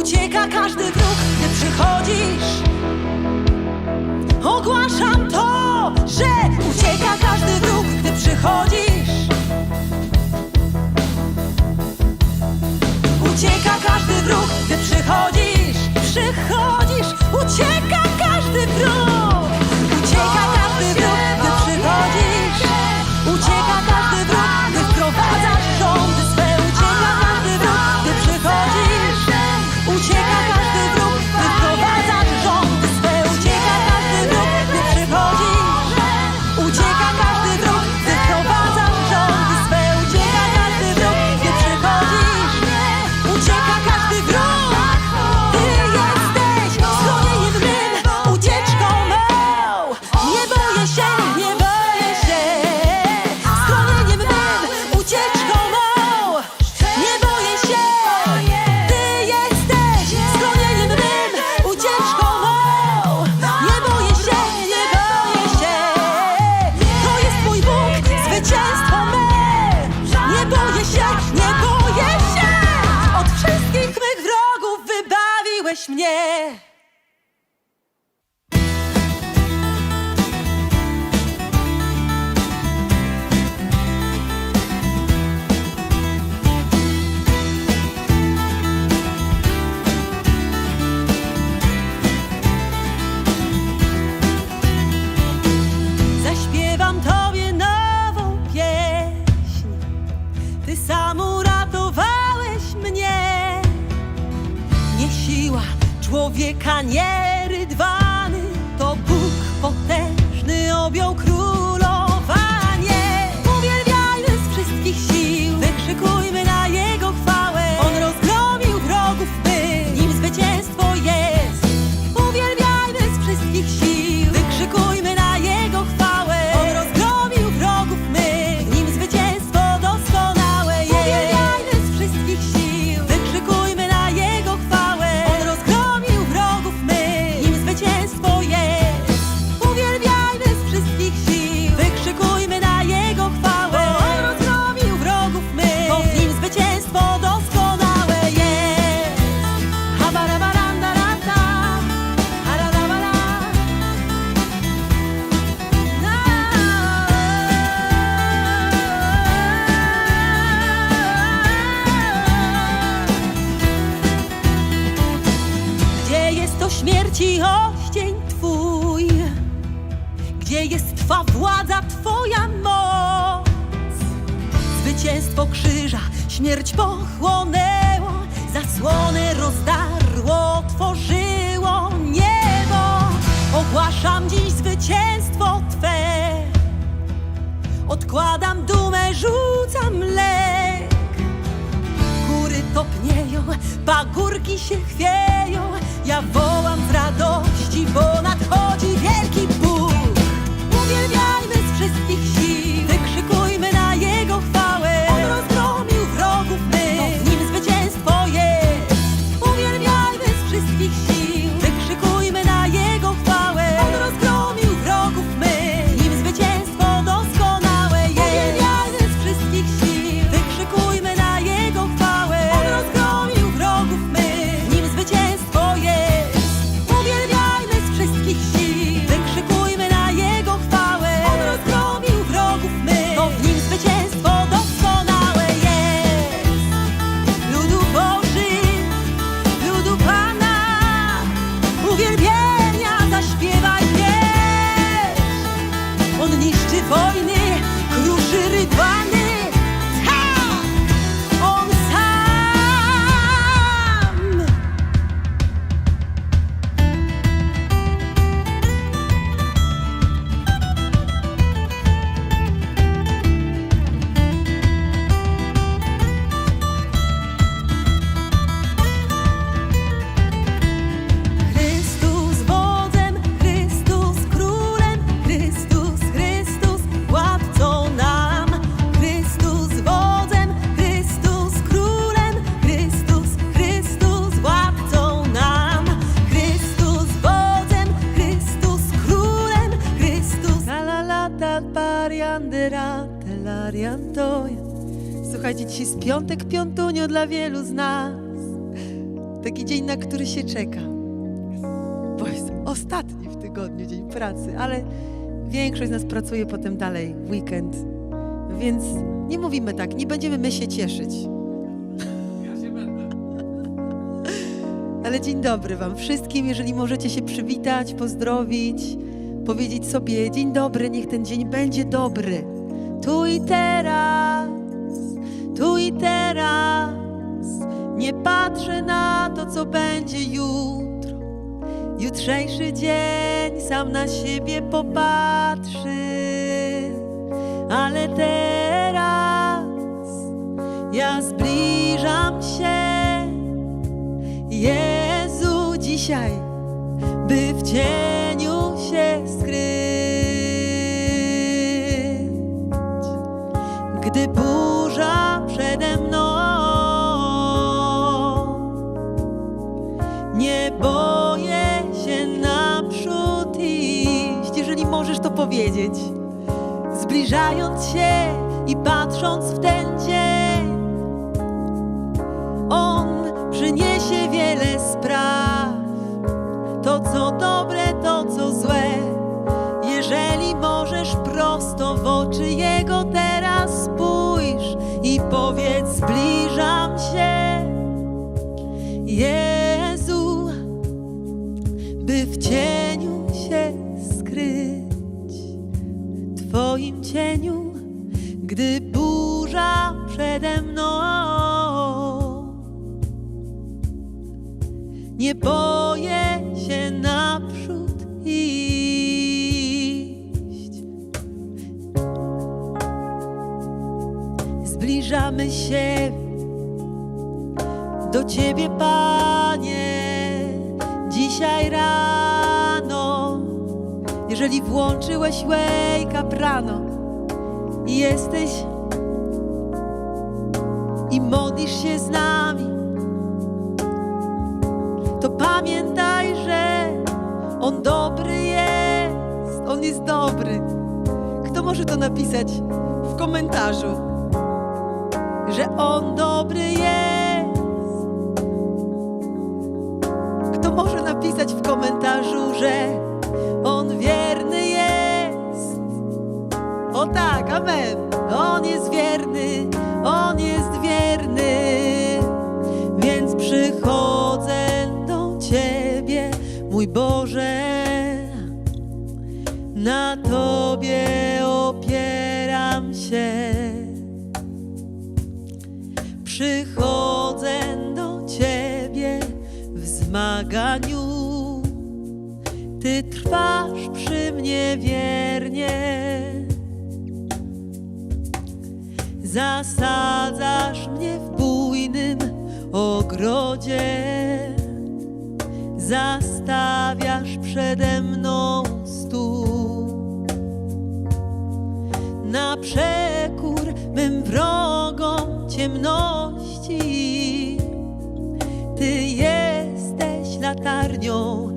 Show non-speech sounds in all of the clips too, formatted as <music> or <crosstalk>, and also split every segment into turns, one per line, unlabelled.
Ucieka każdy wróg, gdy przychodzisz. Ogłaszam to, że ucieka każdy wróg, gdy przychodzisz. Ucieka każdy wróg, gdy przychodzisz. Przychodzisz, ucieka każdy wróg. śmierci oścień Twój, gdzie jest Twa władza, Twoja moc. Zwycięstwo krzyża, śmierć pochłonęło, zasłony rozdarło, otworzyło niebo. Ogłaszam dziś zwycięstwo Twe, odkładam dumę, rzucam lek. Góry topnieją, pagórki się chwieją, ja wolę. sembrador. wielu z nas
taki dzień, na który się czeka. Bo jest ostatni w tygodniu dzień pracy, ale większość z nas pracuje potem dalej, weekend. Więc nie mówimy tak, nie będziemy my się cieszyć. Ja się będę. Ale dzień dobry Wam wszystkim, jeżeli możecie się przywitać, pozdrowić, powiedzieć sobie dzień dobry, niech ten dzień będzie dobry. Tu i teraz, tu i teraz. Nie patrzę na to, co będzie jutro. Jutrzejszy dzień sam na siebie popatrzy. Ale teraz ja zbliżam się. Jezu, dzisiaj, by w cieniu powiedzieć, zbliżając się i patrząc w ten dzień, on przyniesie wiele spraw. To, co dobre, to, co złe. Jeżeli możesz prosto w oczy Jego cieniu, gdy burza przede mną. Nie boję się naprzód iść. Zbliżamy się do Ciebie, Panie, dzisiaj rano. Jeżeli włączyłeś wake up rano jesteś i modlisz się z nami, to pamiętaj, że On dobry jest. On jest dobry. Kto może to napisać w komentarzu? Że On dobry jest. Kto może napisać w komentarzu, że On wierny jest? O tak, amen. On jest wierny, On jest wierny. Więc przychodzę do Ciebie, mój Boże. Na Tobie opieram się. Przychodzę do Ciebie w zmaganiu. Ty trwasz przy mnie wiernie. Zasadzasz mnie w bujnym ogrodzie. Zastawiasz przede mną stół. Na przekór mym wrogom ciemności. Ty jesteś latarnią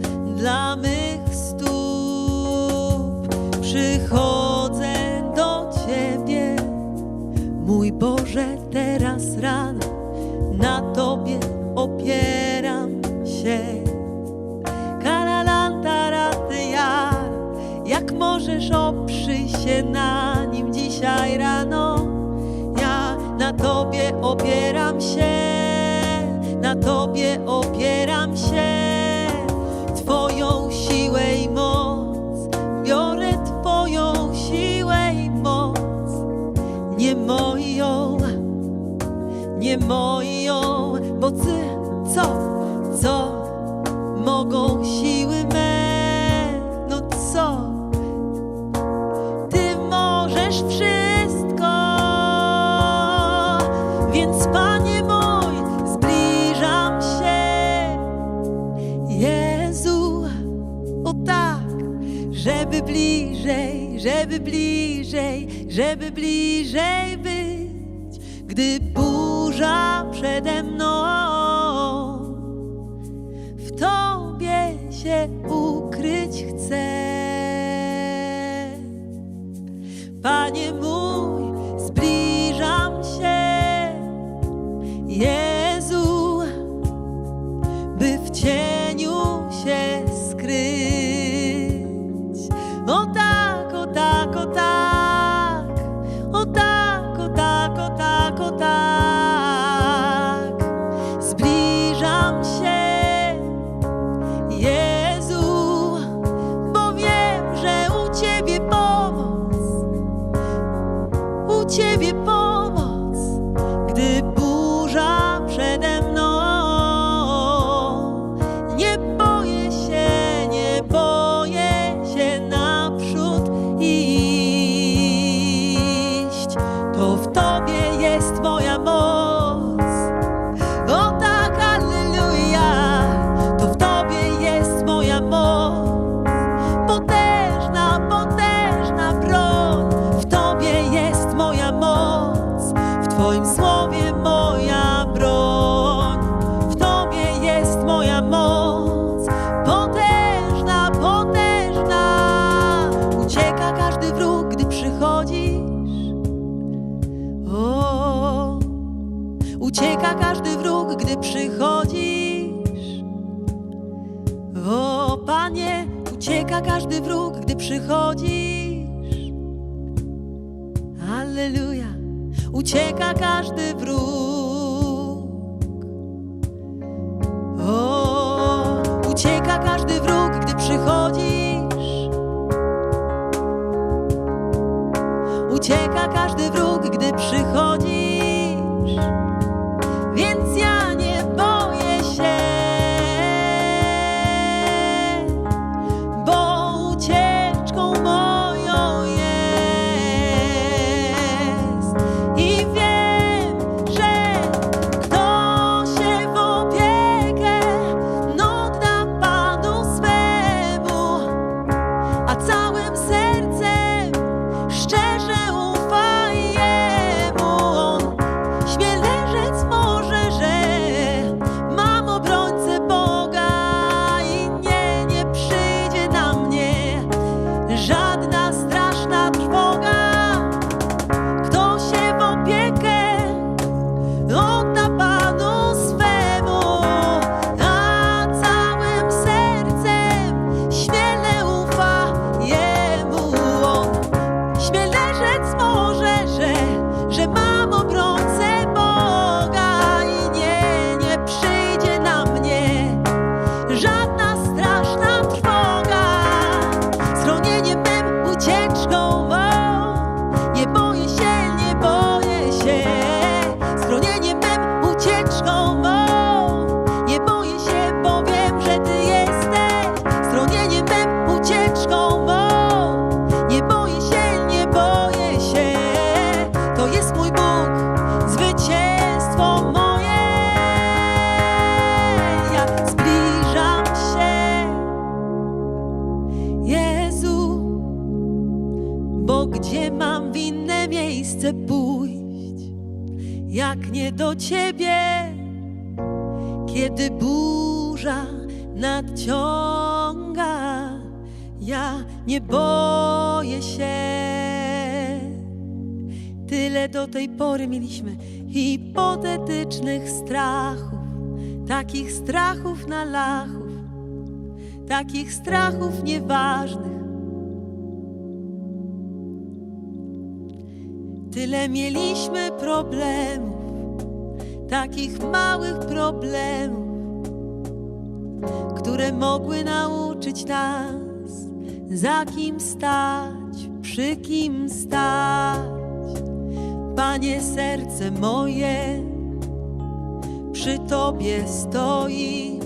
opieram się. Kalalantaratya, jak możesz oprzyj się na nim dzisiaj rano? Ja na Tobie opieram się, na Tobie opieram się. Twoją siłę i moc, biorę Twoją siłę i moc, nie moją, nie moją, bo Ty, co, co mogą siły me, no co? Ty możesz wszystko, więc Panie mój, zbliżam się. Jezu, o tak, żeby bliżej, żeby bliżej, żeby bliżej być, gdy burza przede mną. Panie chodzisz. O, ucieka każdy wróg, gdy przychodzisz. O, panie, ucieka każdy wróg, gdy przychodzisz. Alleluja, ucieka każdy wróg. O, ucieka każdy wróg, gdy przychodzisz. Każdy wróg, gdy przychodzisz. Nie boję się. Tyle do tej pory mieliśmy hipotetycznych strachów, takich strachów na lachów, takich strachów nieważnych. Tyle mieliśmy problemów, takich małych problemów, które mogły nauczyć nas, za kim stać, przy kim stać. Panie, serce moje przy Tobie stoi,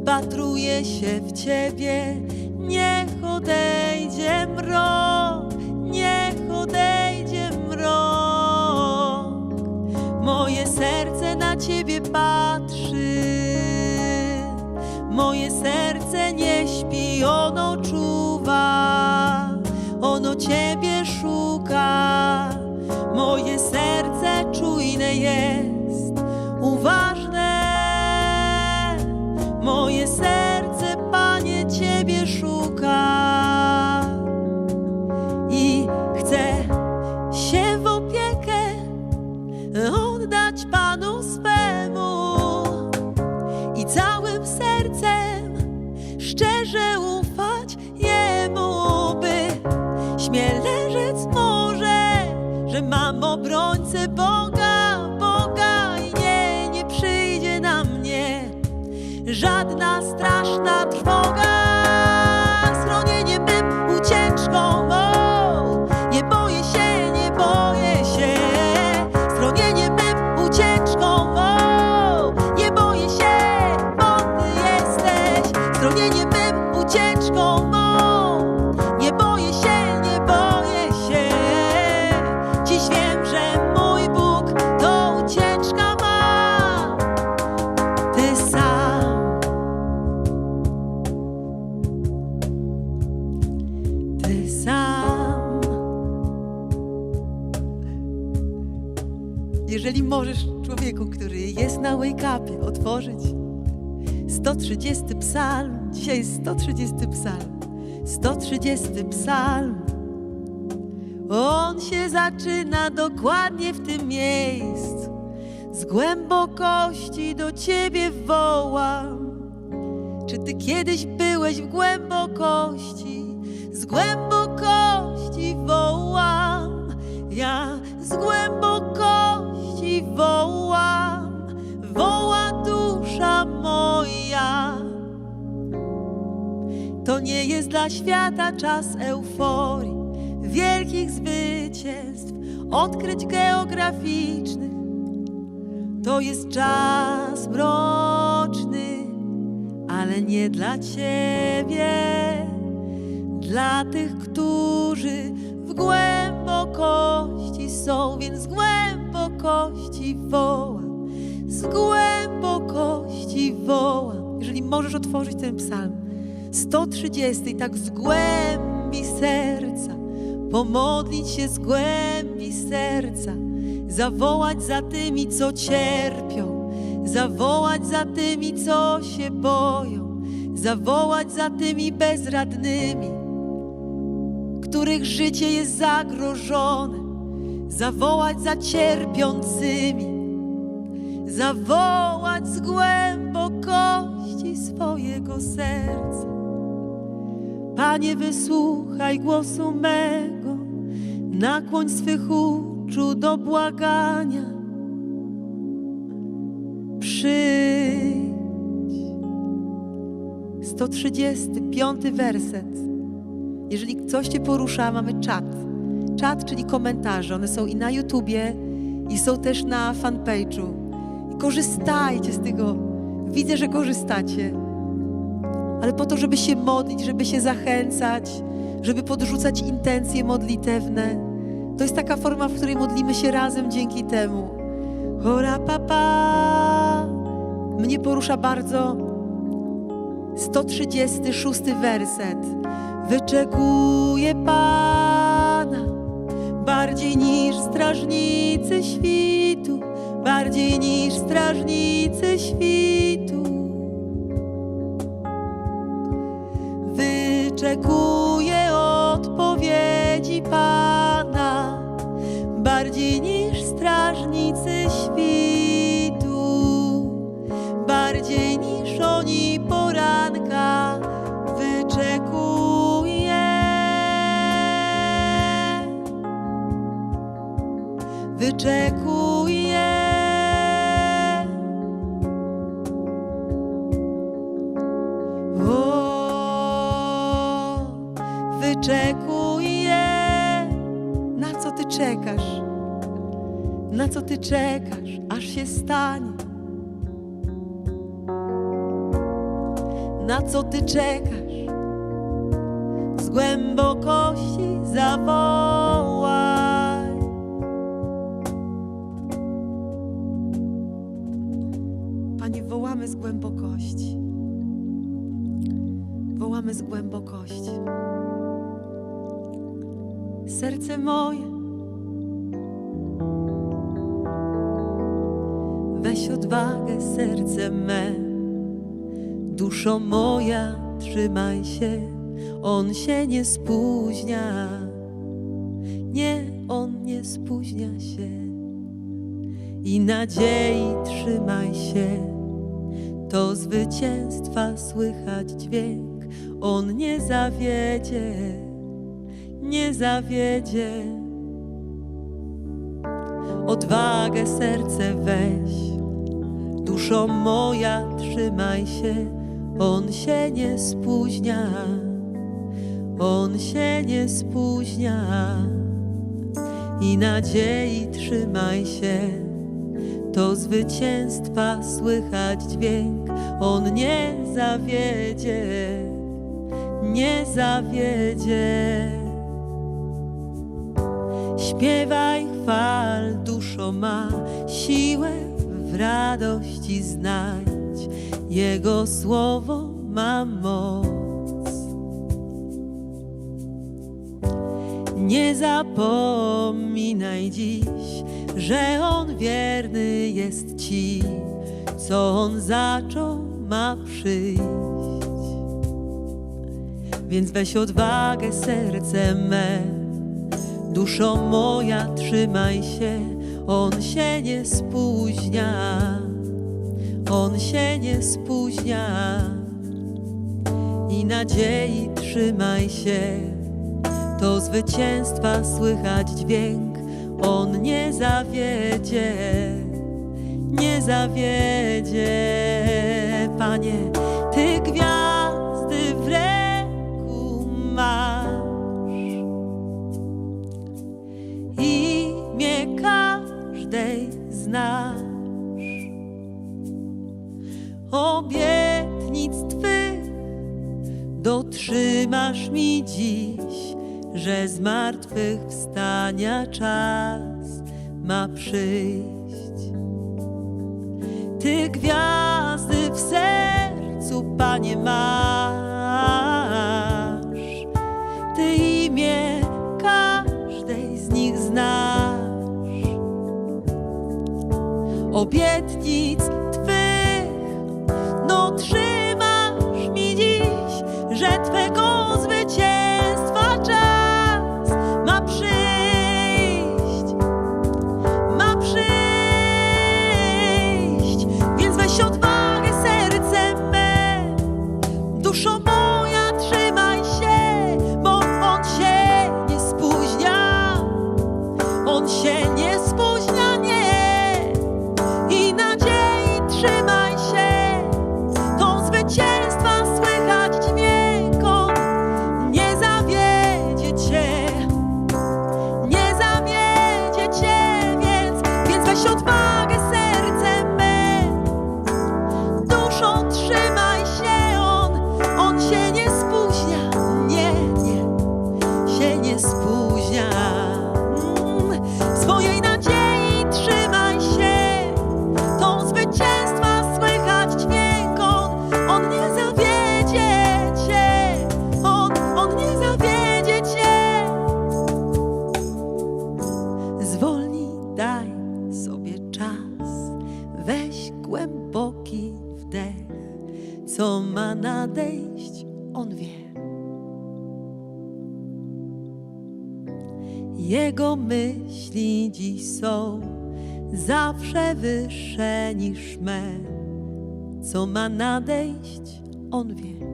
wpatruje się w Ciebie. Niech odejdzie mrok, niech odejdzie mrok. Moje serce na Ciebie patrzy, moje serce nie śpi, ono czuwa, ono Ciebie szuka. Moje serce czujne jest, uważne. Moje serce, Jeżeli możesz człowieku, który jest na wake-upie, otworzyć 130 psalm, dzisiaj jest 130 psalm, 130 psalm. On się zaczyna dokładnie w tym miejscu. Z głębokości do Ciebie wołam. Czy Ty kiedyś byłeś w głębokości? Z głębokości wołam, ja z głębokości wołam, woła dusza moja. To nie jest dla świata czas euforii, wielkich zwycięstw, odkryć geograficznych. To jest czas mroczny, ale nie dla ciebie, dla tych, którzy w głębokości są, więc z głębokości wołam, z głębokości wołam. Jeżeli możesz otworzyć ten psalm 130, tak z głębi serca, pomodlić się z głębi serca, zawołać za tymi, co cierpią, zawołać za tymi, co się boją, zawołać za tymi bezradnymi, których życie jest zagrożone, zawołać za cierpiącymi, zawołać z głębokości swojego serca. Panie, wysłuchaj głosu mego, nakłoń swych uszu do błagania. Przyjdź. 135 werset. Jeżeli coś Cię porusza, mamy czat. Czat, czyli komentarze. One są i na YouTubie, i są też na fanpage'u. I korzystajcie z tego. Widzę, że korzystacie. Ale po to, żeby się modlić, żeby się zachęcać, żeby podrzucać intencje modlitewne. To jest taka forma, w której modlimy się razem dzięki temu. Ora papa. Mnie porusza bardzo 136 werset. Wyczekuję Pana bardziej niż strażnicy świtu, bardziej niż strażnicy świtu. Wyczekuję odpowiedzi Pana bardziej niż strażnicy świtu, Wyczekuję. O, wyczekuję. Na co ty czekasz? Na co ty czekasz, aż się stanie? Na co ty czekasz? Z głębokości zawołaj. Głębokości. Wołamy z głębokości. Serce moje, weź odwagę, serce me. Duszo moja, trzymaj się, on się nie spóźnia. Nie, on nie spóźnia się. I nadziei trzymaj się, to zwycięstwa słychać dźwięk. On nie zawiedzie, nie zawiedzie. Odwagę serce weź, duszo moja trzymaj się, on się nie spóźnia, on się nie spóźnia. I nadziei trzymaj się, to zwycięstwa słychać dźwięk, on nie zawiedzie, nie zawiedzie. Śpiewaj, chwal, duszo ma siłę w radości znajdź. Jego słowo ma moc. Nie zapominaj dziś, że On wierny jest Ci, co On zaczął ma przyjść. Więc weź odwagę, serce me, duszo moja, trzymaj się, On się nie spóźnia, on się nie spóźnia. I nadziei trzymaj się, to zwycięstwa słychać dźwięk. On nie zawiedzie, nie zawiedzie, Panie. Ty gwiazdy w ręku masz. imię każdej znasz. Obietnic Twych dotrzymasz mi dziś, że z martwych wstania czas ma przyjść. Ty gwiazdy w sercu, Panie, masz. Ty imię każdej z nich znasz. Obietnic Twych, no trzymasz mi dziś, że Twego zawsze wyższe niż me, co ma nadejść, on wie.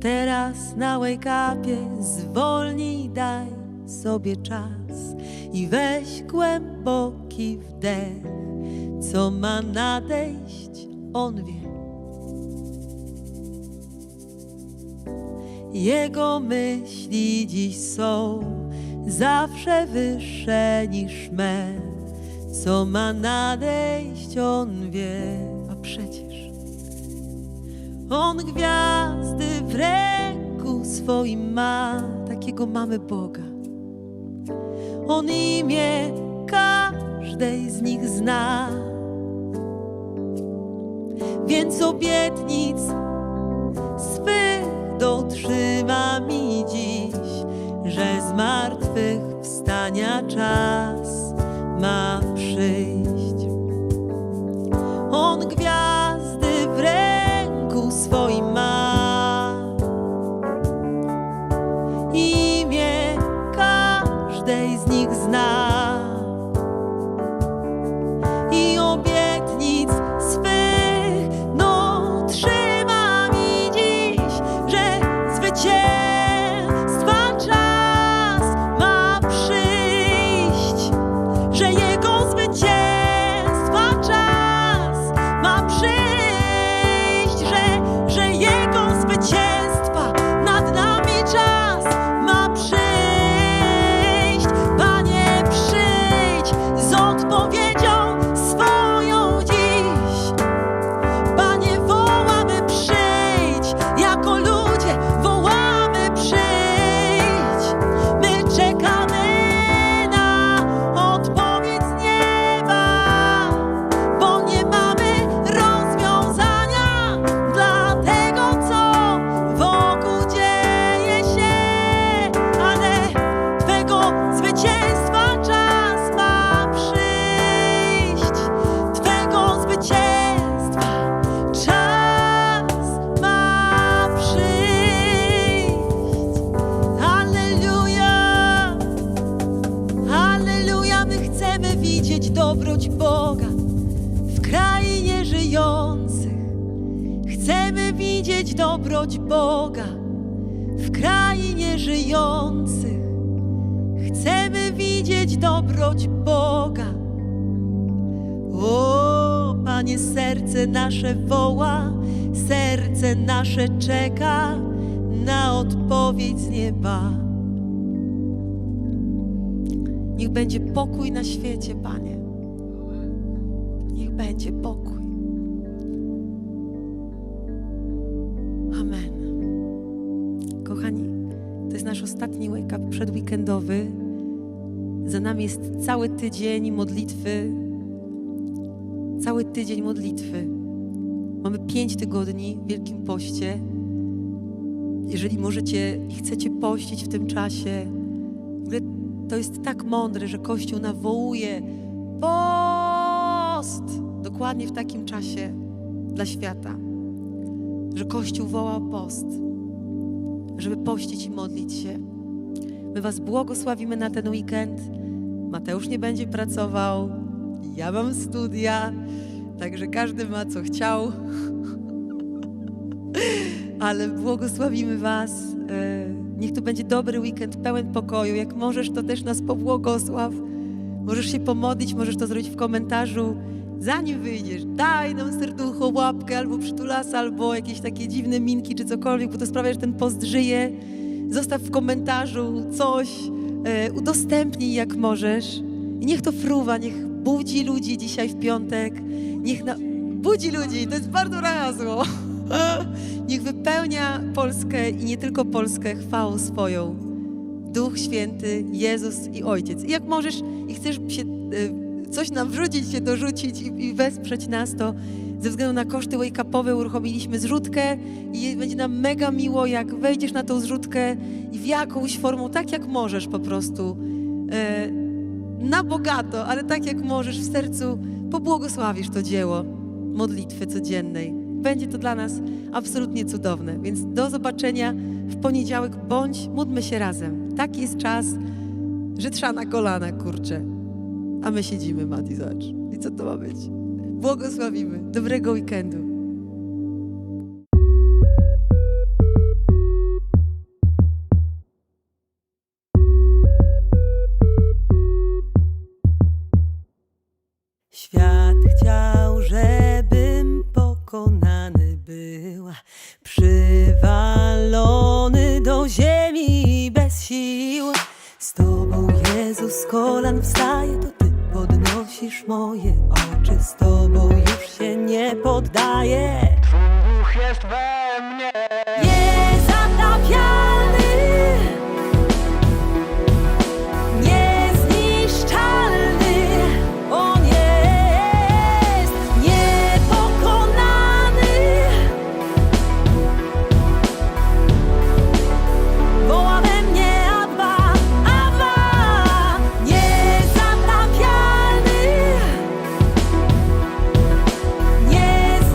Teraz na wake-upie zwolnij, daj sobie czas i weź głęboki wdech. Co ma nadejść, on wie. Jego myśli dziś są zawsze wyższe niż me. Co ma nadejść, on wie. A przecież on gwiazdy w ręku swoim ma, takiego mamy Boga. On imię każdej z nich zna. Więc obietnic swych dotrzyma mi dziś, że z martwych wstania czas ma przyjść. On gwiazdy w ręku swoim ma. Imię każdej z nich zna. Dobroć Boga w krainie żyjących. Chcemy widzieć dobroć Boga. O, Panie, serce nasze woła, serce nasze czeka na odpowiedź z nieba. Niech będzie pokój na świecie, Panie. Niech będzie pokój. Ostatni wake up przedweekendowy. Za nami jest cały tydzień modlitwy. Cały tydzień modlitwy. Mamy pięć tygodni w Wielkim Poście. Jeżeli możecie i chcecie pościć w tym czasie, w ogóle to jest tak mądre, że Kościół nawołuje post dokładnie w takim czasie dla świata. Że Kościół woła post, żeby pościć i modlić się. My Was błogosławimy na ten weekend. Mateusz nie będzie pracował, ja mam studia, także każdy ma co chciał. <laughs> Ale błogosławimy Was. E, Niech to będzie dobry weekend, pełen pokoju. Jak możesz, to też nas pobłogosław. Możesz się pomodlić, możesz to zrobić w komentarzu. Zanim wyjdziesz, daj nam serducho, łapkę, albo przytulasa, albo jakieś takie dziwne minki, czy cokolwiek, bo to sprawia, że ten post żyje. Zostaw w komentarzu coś, e, udostępnij jak możesz. I niech to fruwa, niech budzi ludzi dzisiaj w piątek. Niech na... budzi ludzi, to jest bardzo hasło. <laughs> Niech wypełnia Polskę i nie tylko Polskę chwałą swoją. Duch Święty, Jezus i Ojciec. I jak możesz i chcesz się, y, coś nam wrzucić, się dorzucić i, i wesprzeć nas, to ze względu na koszty wake-upowe uruchomiliśmy zrzutkę i będzie nam mega miło, jak wejdziesz na tą zrzutkę i w jakąś formą, tak jak możesz po prostu, e, na bogato, ale tak jak możesz w sercu, pobłogosławisz to dzieło modlitwy codziennej. Będzie to dla nas absolutnie cudowne. Więc do zobaczenia w poniedziałek, bądź módlmy się razem. Taki jest czas, że trza na kolana, kurczę. A my siedzimy, Mati, zobacz. I co to ma być? Błogosławimy. Dobrego weekendu. Świat chciał, żebym pokonany była, przywalony moje oczy. Z Tobą już się nie poddaję.
Duch jest we.